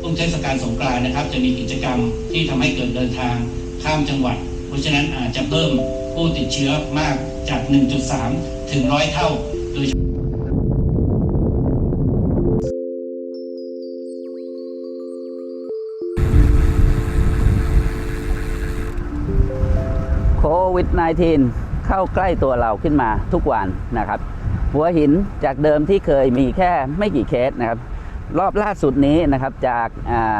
ช่วงเทศกาลสงกรานต์นะครับ จะมีกิจกรรมที่ทำให้เกิดเดินทางข้ามจังหวัด เพราะฉะนั้นอาจจะเพิ่มผู้ติดเชื้อมากจาก 1.3 ถึง100เท่าโดยโควิด -19 เข้าใกล้ตัวเราขึ้นมาทุกวันนะครับ หัวหินจากเดิมที่เคยมีแค่ไม่กี่เคสนะครับ รอบล่าสุดนี้นะครับจาก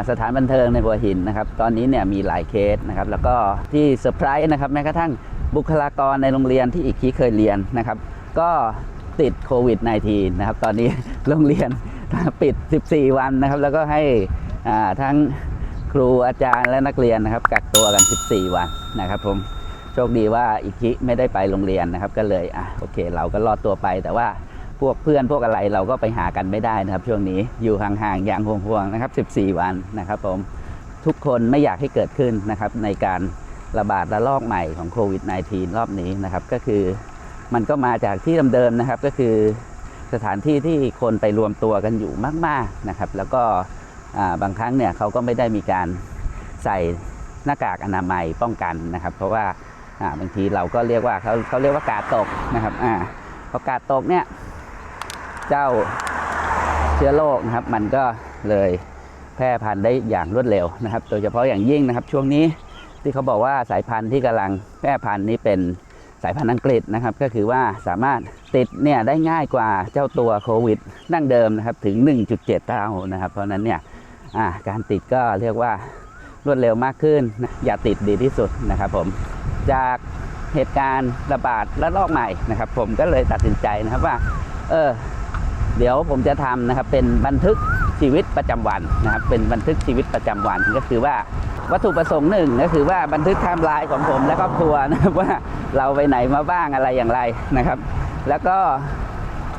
สถานบันเทิงในหัวหินนะครับ ตอนนี้เนี่ยมีหลายเคสนะครับ แล้วก็ที่เซอร์ไพรส์นะครับแม้กระทั่งบุคลากรในโรงเรียนที่อีกทีเคยเรียนนะครับ ก็ติดโควิด -19 นะครับ ตอนนี้โรงเรียนปิด 14 วันนะครับ แล้วก็ให้ทั้งครูอาจารย์และนักเรียนนะครับ กักตัวกัน 14 วันนะครับผมโชคดีว่าอิคิไม่ได้ไปโรงเรียนนะครับ ก็เลยอะโอเค เราก็รอดตัวไปแต่ว่า พวกเพื่อนพวกอะไรเราก็ไปหากันไม่ได้นะครับ ช่วงนี้อยู่ห่างๆอย่างห่วงๆนะครับ 14 วันนะครับผมทุกคนไม่อยากให้เกิดขึ้นนะครับ ในการระบาดระลอกใหม่ของโควิด -19 รอบนี้นะครับ ก็คือมันก็มาจากที่เดิมๆนะครับ ก็คือสถานที่ที่คนไปรวมตัวกันอยู่มาก ๆนะครับ แล้วก็บางครั้งเนี่ยเขาก็ไม่ได้มีการใส่หน้ากากอนามัยป้องกันนะครับ เพราะว่าบางทีเราก็เรียกว่าเขาเขาเรียกว่ากาตกนะครับอ่าพอกาตกเนี่ย เจ้าเชื้อโรคนะครับ มันก็เลยแพร่พันธุ์ได้อย่างรวดเร็วนะครับ โดยเฉพาะอย่างยิ่งนะครับ ช่วงนี้ที่เขาบอกว่าสายพันธุ์ที่กำลังแพร่พันธุ์นี้เป็นสายพันธุ์อังกฤษนะครับ ก็คือว่าสามารถติดเนี่ยได้ง่ายกว่าเจ้าตัวโควิดดั้งเดิมนะครับถึง 1.7 เท่านะครับ เพราะนั้นเนี่ยการติดก็เรียกว่ารวดเร็วมากขึ้นนะอย่าติดดีที่สุดนะครับผมจากเหตุการณ์ระบาดระลอกใหม่นะครับ ผมก็เลยตัดสินใจนะครับว่า เออ เดี๋ยวผมจะทำนะครับเป็นบันทึกชีวิตประจำวันนะครับเป็นบันทึกชีวิตประจำวันก็คือว่าวัตถุประสงค์หนึ่งก็คือว่าบันทึกไทม์ไลน์ของผมและครอบครัวนะครับว่าเราไปไหนมาบ้างอะไรอย่างไรนะครับ แล้วก็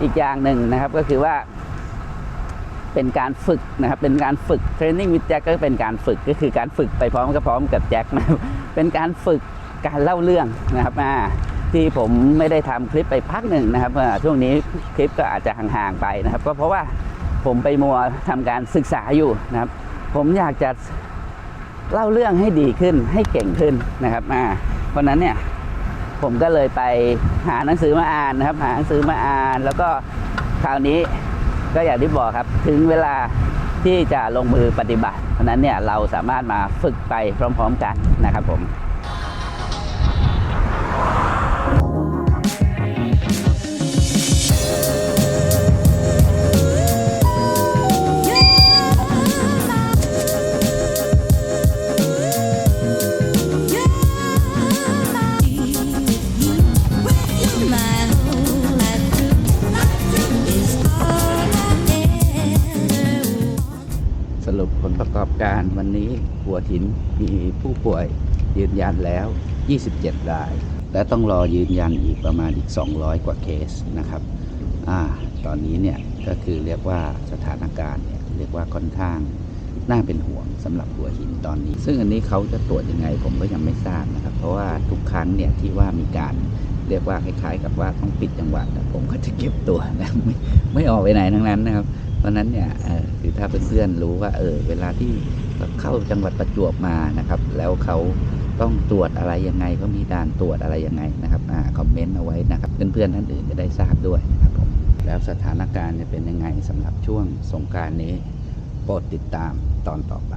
อีกอย่างหนึ่งนะครับก็คือว่า เป็นการฝึกนะครับเป็นการฝึกเทรนนิ่งวิดแจ็คก็เป็นการฝึกก็คือการฝึกไปพร้อมกับพร้อมกับแจ็คนะเป็นการฝึกการเล่าเรื่องนะครับอ่า ที่ผมไม่ได้ทำคลิปไปพักหนึ่งนะครับช่วงนี้คลิปก็อาจจะห่างๆไปนะครับ ก็เพราะว่าผมไปมัวทำการศึกษาอยู่นะครับ ผมอยากจะเล่าเรื่องให้ดีขึ้นให้เก่งขึ้นนะครับอ่าเพราะนั้นเนี่ยผมก็เลยไปหาหนังสือมาอ่านนะครับ หาหนังสือมาอ่าน แล้วก็คราวนี้ก็อย่างที่บอกครับถึงเวลาที่จะลงมือปฏิบัติ เพราะนั้นเนี่ยเราสามารถมาฝึกไปพร้อม ๆ กันนะครับผม รุปผลประกอบการวันนี้หัวหินมีผู้ป่วยยืนยันแล้ว 27 ราย และต้องรอยืนยันอีกประมาณอีก 200 กว่าเคสนะครับอ่าตอนนี้เนี่ยก็คือเรียกว่าสถานการณ์เนี่ยเรียกว่าค่อนข้างน่าเป็นห่วงสำหรับหัวหินตอนนี้ ซึ่งอันนี้เขาจะตรวจยังไงผมก็ยังไม่ทราบนะครับ เพราะว่าทุกครั้งเนี่ยที่ว่ามีการเรียกว่าคล้ายๆ กับว่าต้องปิดจังหวัดอะผมก็จะเก็บตัวนะไม่ไม่ออกไปไหนทั้งนั้นนะครับ ราะนั้นเนี่ยคือถ้าเพื่อนๆรู้ว่าเออเวลาที่เข้าจังหวัดประจวบมานะครับ แล้วเขาต้องตรวจอะไรยังไงเขามีด่านตรวจอะไรยังไงนะครับอ่าคอมเมนต์เอาไว้นะครับ เพื่อนๆท่านอื่นจะได้ทราบด้วยนะครับผมแล้วสถานการณ์จะเป็นยังไงสำหรับช่วงสงการนี้ โปรดติดตามตอนต่อไป